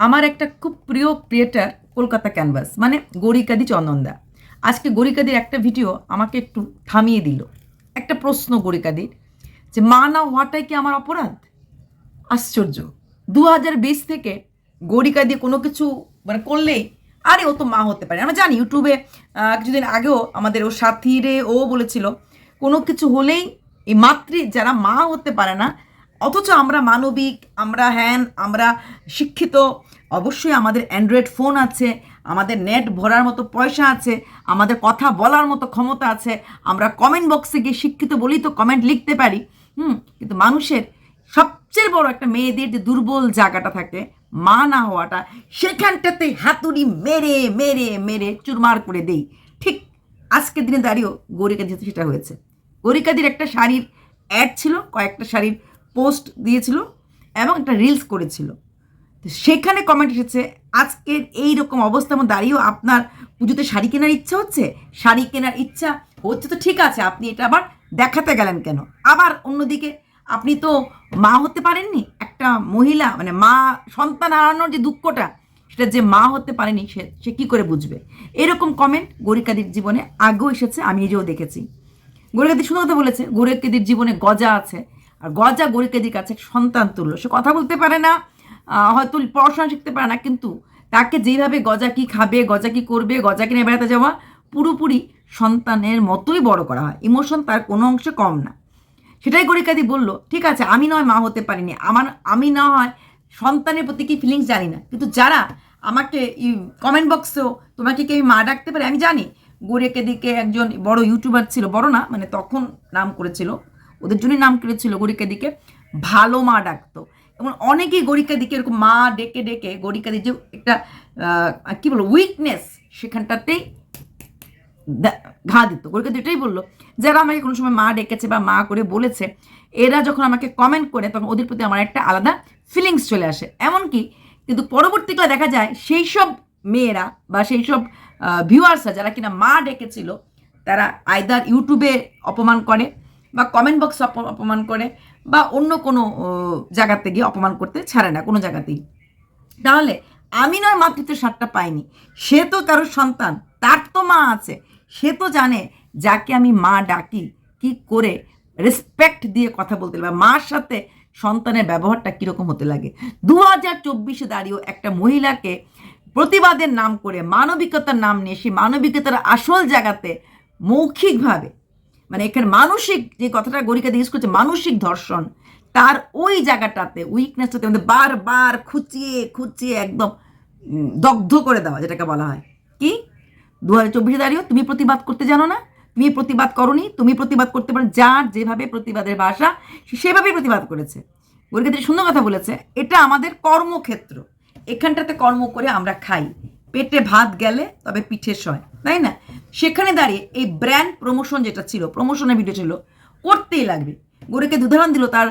আমার একটা খুব প্রিয় ক্রিয়েটার কলকাতা ক্যানভাস মানে গরিকাদি চন্দনদা। আজকে গরিকাদির একটা ভিডিও আমাকে একটু থামিয়ে দিল। একটা প্রশ্ন গরিকাদির যে মা না হওয়াটাই কি আমার অপরাধ? আশ্চর্য। দু হাজার বিশ থেকে গরিকা দিয়ে কোনো কিছু মানে করলেই, আরে ও তো মা হতে পারে। আমরা জানি ইউটিউবে কিছুদিন আগেও আমাদের ও সাথীরে ও বলেছিল, কোনো কিছু হলেই এই মাতৃ যারা মা হতে পারে না, অথচ আমরা মানবিক, আমরা হ্যান আমরা শিক্ষিত অবশ্যই আমাদের অ্যান্ড্রয়েড ফোন আছে, আমাদের নেট ভরার মতো পয়সা আছে, আমাদের কথা বলার মতো ক্ষমতা আছে, আমরা কমেন্ট বক্সে গিয়ে শিক্ষিত বলেই তো কমেন্ট লিখতে পারি। হুম, কিন্তু মানুষের সবচেয়ে বড় একটা মেয়েদের যে দুর্বল জায়গাটা থাকে, মা না হওয়াটা সেখানটাতে হাতুড়ি মেরে মেরে মেরে চুরমার করে দেই। ঠিক আজকের দিনে দাঁড়িয়েও গরিকাদিতে সেটা হয়েছে। গরিকাদির একটা শাড়ির অ্যাড ছিল, কয়েকটা শাড়ির পোস্ট দিয়েছিল এবং একটা রিলস করেছিল। সেখানে কমেন্ট এসেছে, আজকের এই রকম অবস্থার মধ্যে দাঁড়িয়েও আপনার পুজোতে শাড়ি কেনার ইচ্ছা হচ্ছে? শাড়ি কেনার ইচ্ছা হচ্ছে তো ঠিক আছে, আপনি এটা আবার দেখাতে গেলেন কেন? আবার অন্যদিকে, আপনি তো মা হতে পারেননি, একটা মহিলা মানে মা, সন্তান হারানোর যে দুঃখটা, সেটা যে মা হতে পারেনি, সে সে কী করে বুঝবে? এরকম কমেন্ট গরিকাদির জীবনে আগেও এসেছে, আমি নিজেও দেখেছি। গরিকাদি শুধু কথা বলেছে, গরিকাদির জীবনে গজা আছে, আর গজা গরিকাদির কাছে সন্তান তুল্য। সে কথা বলতে পারে না হয়তো পড়াশোনা শিখতে পারে না, কিন্তু তাকে যেইভাবে গজা কি খাবে, গজা কি করবে, গজা কিনে বেড়াতে যাওয়া পুরোপুরি সন্তানের মতোই বড় করা হয়। ইমোশন তার কোনো অংশে কম না। সেটাই গরিকাদি বলল, ঠিক আছে, আমি নয়, মা হতে পারিনি। আমার, আমি না হয় সন্তানের প্রতি কি ফিলিংস জানি না। কিন্তু যারা আমাকে কমেন্ট বক্সেও তোমাকে কি আমি মা ডাকতে পারি? আমি জানি। গরিকে দিকে একজন বড় ইউটিউবার ছিল, বড় না মানে তখন নাম করেছিল, ওদের জন্যই নাম করেছিল গরিকা দিকে ভালো মা ডাকতো। এবং অনেকেই গরিকা দিকে এরকম মা ডেকে ডেকে গরিকাদির যে একটা কি বলব উইকনেস সেখানটাতেই ঘা দিত। গরিকা এটাই বলল, যারা আমাকে কোনো সময় মা ডেকেছে বা মা করে বলেছে, এরা যখন আমাকে কমেন্ট করে, তখন ওদের প্রতি আমার একটা আলাদা ফিলিংস চলে আসে। এমনকি কিন্তু পরবর্তীকালে দেখা যায় সেই সব মেয়েরা বা সেই সব ভিউয়ার্সরা যারা কিনা মা ডেকেছিল, তারা আইদার ইউটিউবে অপমান করে বা কমেন্ট বক্সে অপমান করে বা অন্য কোনো জায়গাতে গিয়ে অপমান করতে ছাড়ে না, কোনো জায়গাতেই। তাহলে আমি নয় মাতৃত্বের স্বাদটা পাইনি। সে তো কারোর সন্তান, তার তো মা আছে। সে তো জানে যাকে আমি মা ডাকি, কি করে রেসপেক্ট দিয়ে কথা বলতে বা মার সাথে সন্তানের ব্যবহারটা কীরকম হতে লাগে। দু হাজার চব্বিশে দাঁড়িয়েও একটা মহিলাকে প্রতিবাদের নাম করে, মানবিকতার নাম নিয়ে, সেই মানবিকতার আসল জায়গাতে মৌখিকভাবে মানে এখানে মানসিক যে কথাটা গরিকা ইউজ করছে, মানসিক ধর্ষণ, তার ওই জায়গাটাতে উইকনেসটাতে আমাদের বারবার খুঁচিয়ে খুঁচিয়ে একদম দগ্ধ করে দেওয়া, যেটাকে বলা হয়। কি? দু হাজার চব্বিশে দাঁড়িয়েও তুমি প্রতিবাদ করতে জানো না? তুমি প্রতিবাদ করনি, তুমি প্রতিবাদ করতে পারো, যার যেভাবে প্রতিবাদের ভাষা সেভাবেই প্রতিবাদ করেছে। গরিকাদের সুন্দর কথা বলেছে, এটা আমাদের কর্মক্ষেত্র। এখানটাতে কর্ম করে আমরা খাই। পেটে ভাত গেলে তবে পিঠে সয়, তাই না? সেখানে দাঁড়িয়ে এই ব্র্যান্ড প্রমোশন যেটা ছিল প্রমোশনের ভিডিও ছিল, করতেই লাগবে। গরিকে উদাহরণ দিল, তার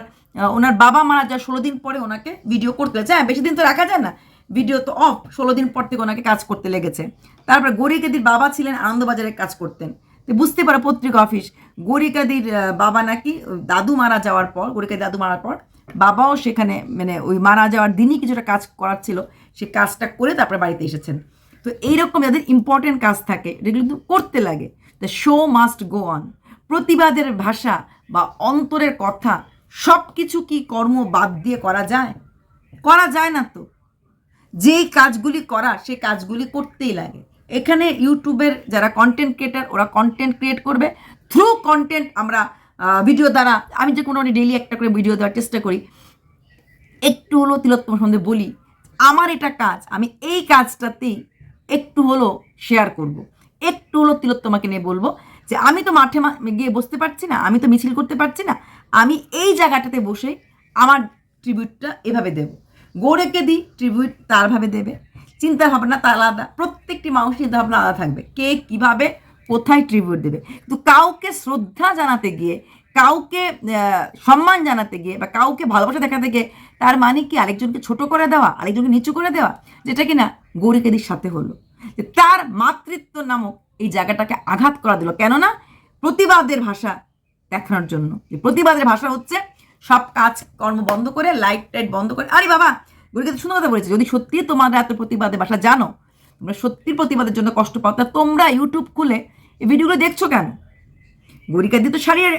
ওনার বাবা মারা যাওয়ার ষোলো দিন পরে ওনাকে ভিডিও করতে হয়েছে। হ্যাঁ বেশি দিন তো রাখা যায় না। ভিডিও তো অফ ষোলো দিন পর থেকে ওনাকে কাজ করতে লেগেছে। তারপর গরিকাদির বাবা ছিলেন, আনন্দবাজারে কাজ করতেন। তো বুঝতে পারো পত্রিকা অফিস গরিকাদির বাবা নাকি দাদু মারা যাওয়ার পর, গরিকাদির দাদু মারার পর, বাবাও সেখানে মানে ওই মারা যাওয়ার দিনই কিছুটা কাজ করার ছিল, সে কাজটা করে তারপরে বাড়িতে এসেছেন। তো এইরকম যাদের ইম্পর্টেন্ট কাজ থাকে, এটা কিন্তু করতে লাগে। The show must go on প্রতিবাদের ভাষা বা অন্তরের কথা সব কিছু কি কর্ম বাদ দিয়ে করা যায়? করা যায় না তো। যেই কাজগুলি করা, সেই কাজগুলি করতেই লাগে। এখানে ইউটিউবের যারা কন্টেন্ট ক্রিয়েটার ওরা কন্টেন্ট ক্রিয়েট করবে। থ্রু কন্টেন্ট আমরা ভিডিও দ্বারা, আমি যে কোনো ডেইলি একটা করে ভিডিও দেওয়ার চেষ্টা করি। একটু হলেও তিলোত্তম সন্ধে বলি, আমার এটা কাজ, আমি এই কাজটাতেই একটু হলেও শেয়ার করব। একটু হলেও তিলোত্তমাকে নিয়ে বলব যে, আমি তো মাঠে গিয়ে বসতে পারছি না, আমি তো মিছিল করতে পারছি না, আমি এই জায়গাটাতে বসে আমার ট্রিবিউটটা এভাবে দেব। গৌরেকে দিই ট্রিবিউট তারভাবে দেবে। চিন্তা ভাবনা তার আলাদা, প্রত্যেকটি মানুষের চিন্তা ভাবনা আলাদা থাকবে, কে কীভাবে কোথায় ট্রিবিউট দেবে। কিন্তু কাউকে শ্রদ্ধা জানাতে গিয়ে, কাউকে সম্মান জানাতে গিয়ে বা কাউকে ভালোবাসা দেখাতে গিয়ে তার মানে কি আরেকজনকে ছোট করে দেওয়া, আরেকজনকে নিচু করে দেওয়া, যেটা কিনা গৌরিকাদির সাথে হলো। তার মাতৃত্ব নামক এই জায়গাটাকে আঘাত করা দিল। কেননা প্রতিবাদের ভাষা দেখানোর জন্য। প্রতিবাদের ভাষা হচ্ছে সব কাজ কর্ম বন্ধ করে লাইট টাইট বন্ধ করে। আরে বাবা, গরিকাদি সুন্দর কথা বলেছে, যদি সত্যি তোমরা এত প্রতিবাদের ভাষা জানো, তোমরা সত্যির প্রতিবাদের জন্য কষ্ট পাও, তা তোমরা ইউটিউব খুলে এই ভিডিওগুলো দেখছ কেন? গরিকাদি তো শাড়ির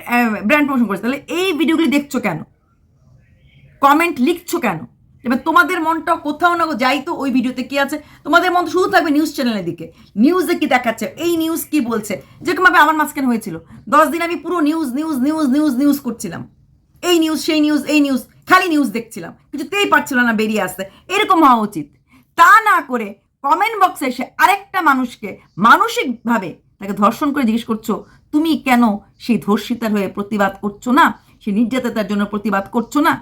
ব্র্যান্ড প্রমোশন করেছে। তাহলে এই ভিডিওগুলি দেখছ কেন? কমেন্ট লিখছো কেন? এবার তোমাদের মনটা কোথাও না যাই তো ওই ভিডিওতে কি আছে? তোমাদের মন শুধু থাকবে নিউজ চ্যানেলের দিকে। নিউজে কি দেখাচ্ছে? এই নিউজ কি বলছে? যেরকমভাবে আমার মাঝখানে হয়েছিল। দশ দিন আমি পুরো news news news news news করছিলাম। এই নিউজ সেই নিউজ এই নিউজ খালি নিউজ দেখছিলাম। কিছুতেই পারছিল না বেরিয়ে আসতে। এরকম হওয়া উচিত। তা না করে কমেন্ট বক্সে এসে আরেকটা মানুষকে মানসিকভাবে তাকে ধর্ষণ করে জিজ্ঞেস করছ, তুমি কেন সেই ধর্ষিতার হয়ে প্রতিবাদ করছ না? সেই নির্যাতিতার জন্য প্রতিবাদ করছ না?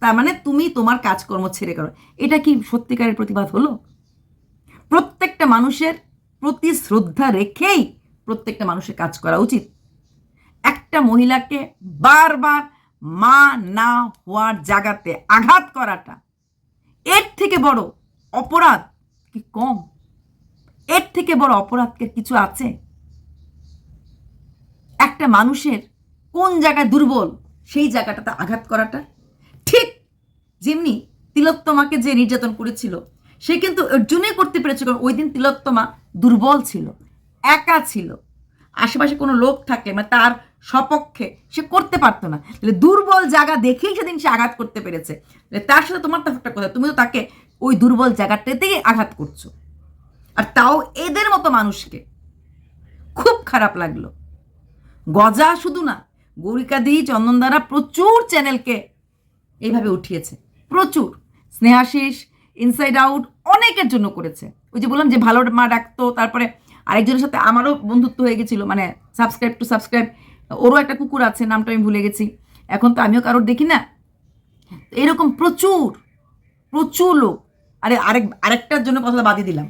তার মানে তুমি তোমার কাজকর্ম ছেড়ে করো এটা কি সত্যিকারের প্রতিবাদ হলো? প্রত্যেকটা মানুষের প্রতি শ্রদ্ধা রেখেই প্রত্যেকটা মানুষের কাজ করা উচিত। একটা মহিলাকে বারবার মা না হওয়ার জায়গাতে আঘাত করাটা, এর থেকে বড় অপরাধ কি কম? এর থেকে বড় অপরাধকে কিছু আছে? একটা মানুষের কোন জায়গায় দুর্বল, সেই জায়গাটাতে আঘাত করাটা যেমনি তিলোত্তমাকে যে নির্যাতন করেছিল, সে কিন্তু অর্জুনে করতে পেরেছে, কারণ ওই দিন তিলোত্তমা দুর্বল ছিল, একা ছিল। আশেপাশে কোনো লোক থাকলে মানে তার সপক্ষে সে করতে পারতো না। তাহলে দুর্বল জায়গা দেখেই সেদিন সে আঘাত করতে পেরেছে। তার সাথে তোমার তফাৎটা কথা, তুমি তো তাকে ওই দুর্বল জায়গাটাতেই আঘাত করছ। আর তাও এদের মতো মানুষকে। খুব খারাপ লাগল। গজা শুধু না, গৌরিকাদি চন্দন দ্বারা প্রচুর চ্যানেলকে এইভাবে উঠিয়েছে। প্রচুর। স্নেহাশিস ইনসাইড আউট অনেকের জন্য করেছে। ওই যে বললাম যে ভালো মা ডাকতো, তারপরে আরেকজনের সাথে আমারও বন্ধুত্ব হয়ে গেছিল মানে সাবস্ক্রাইব টু সাবস্ক্রাইব ওরও একটা কুকুর আছে, নামটা আমি ভুলে গেছি। এখন তো আমিও কারোর দেখি না। এরকম প্রচুর প্রচুর লোক। আরে আরেক, আরেকটার জন্য কথা বাদিয়ে দিলাম।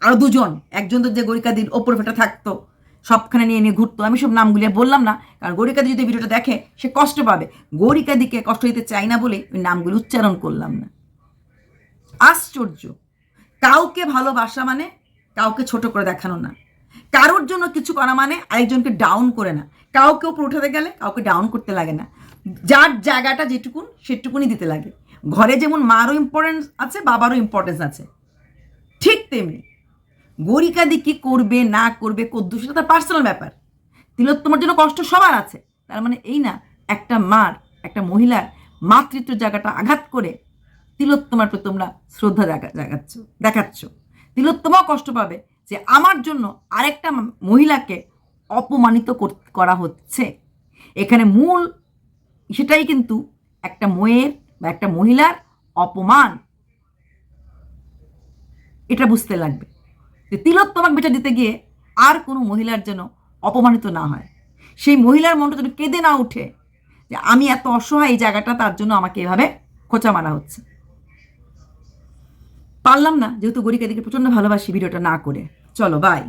আরও দুজন, একজন তো যে গরিকাদির ওপর ফেটা থাকতো। সবখানে নিয়ে নিয়ে ঘুরতো। আমি সব নামগুলি বললাম না, কারণ গরিকাদি যদি ভিডিওটা দেখে, সে কষ্ট পাবে। গরিকাদিকে কষ্ট দিতে চাই না বলে ওই নামগুলি উচ্চারণ করলাম না। আশ্চর্য। কাউকে ভালোবাসা মানে কাউকে ছোট করে দেখানো না। কারোর জন্য কিছু করা মানে আরেকজনকে ডাউন করে না। কাউকে ওপর উঠাতে গেলে কাউকে ডাউন করতে লাগে না। যার জায়গাটা যেটুকুন সেটুকুনি দিতে লাগে। ঘরে যেমন মারও ইম্পর্টেন্স আছে, বাবারও ইম্পর্টেন্স আছে। ঠিক তেমনি গরিকাদি কি করবে, না করবে কদ্দু সেটা তার পার্সোনাল ব্যাপার। তিলোত্তমার জন্য কষ্ট সবার আছে। তার মানে এই না, একটা মার, একটা মহিলার মাতৃত্ব জায়গাটা আঘাত করে তিলোত্তমার প্রতি তোমরা শ্রদ্ধা দেখাচ্ছ দেখাচ্ছ। তিলোত্তমাও কষ্ট পাবে যে আমার জন্য আরেকটা মহিলাকে অপমানিত করা হচ্ছে। এখানে মূল সেটাই কিন্তু একটা মেয়ের বা একটা মহিলার অপমান। এটা বুঝতে লাগবে। যে তিলোত্তমাক বেটা দিতে গিয়ে আর কোনো মহিলার যেন অপমানিত না হয়। সেই মহিলার মনটা যেন কেঁদে না উঠে যে আমি এত অসহায় এই জায়গাটা, তার জন্য আমাকে এভাবে খোঁচা মারা হচ্ছে। পারলাম না, যেহেতু গরিকাদিকে প্রচণ্ড ভালোবাসি ভিডিওটা না করে। চলো বাই